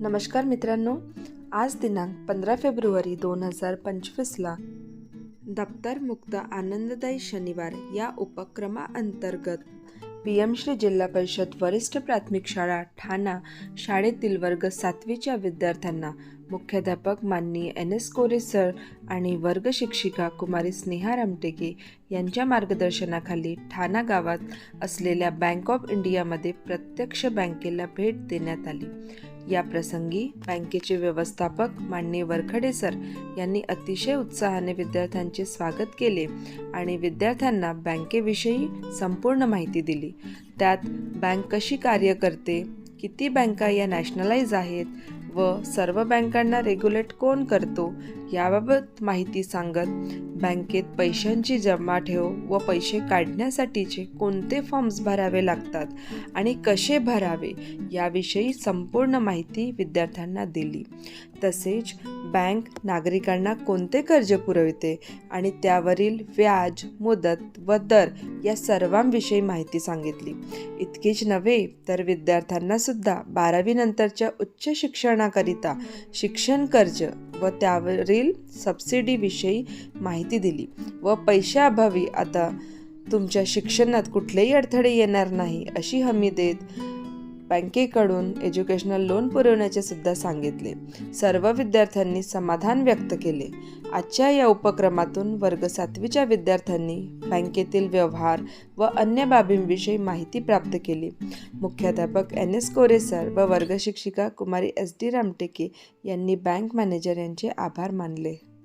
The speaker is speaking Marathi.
नमस्कार मित्रांनो आज दिनांक पंधरा फेब्रुवारी दोन हजार पंचवीसला दप्तर मुक्त आनंददायी शनिवार या उपक्रमाअंतर्गत पी एम श्री जिल्हा परिषद वरिष्ठ प्राथमिक शाळा ठाणा शाळेतील वर्ग सातवीच्या विद्यार्थ्यांना मुख्याध्यापक माननीय एन एस कोरे सर आणि वर्ग शिक्षिका कुमारी स्नेहा रामटेके यांच्या मार्गदर्शनाखाली ठाणा गावात असलेल्या बँक ऑफ इंडियामध्ये प्रत्यक्ष बँकेला भेट देण्यात आली. या प्रसंगी बँकेचे व्यवस्थापक माननीय वरखडे सर यांनी अतिशय उत्साहाने विद्यार्थ्यांचे स्वागत केले आणि विद्यार्थ्यांना बँकेविषयी संपूर्ण माहिती दिली. त्यात बँक कशी कार्य करते किती बँका या नॅशनलाइज आहेत व सर्व बँकांना रेग्युलेट कोण करतो याबाबत माहिती सांगत बँकेत पैशांची जमा ठेव व पैसे काढण्यासाठीचे कोणते फॉर्म्स भरावे लागतात आणि कसे भरावे याविषयी संपूर्ण माहिती विद्यार्थ्यांना दिली. तसेच बँक नागरिकांना कोणते कर्ज पुरविते आणि त्यावरील व्याज मुदत व दर या सर्वांविषयी माहिती सांगितली. इतकेच नव्हे तर विद्यार्थ्यांनासुद्धा बारावीनंतरच्या उच्च शिक्षणा शिक्षणाकरिता शिक्षण कर्ज व त्यावरील सबसिडीविषयी माहिती दिली. व पैशाअभावी आता तुमच्या शिक्षणात कुठलेही अडथळे येणार नाही अशी हमी देत बँकेकडून एज्युकेशनल लोन पुरवण्याचे सुद्धा सांगितले. सर्व विद्यार्थ्यांनी समाधान व्यक्त केले. आजच्या या उपक्रमातून वर्ग सातवीच्या विद्यार्थ्यांनी बँकेतील व्यवहार व अन्य बाबींविषयी माहिती प्राप्त केली. मुख्याध्यापक एन एस कोरे सर व वर्ग शिक्षिका कुमारी एस डी रामटेके यांनी बँक मॅनेजर यांचे आभार मानले.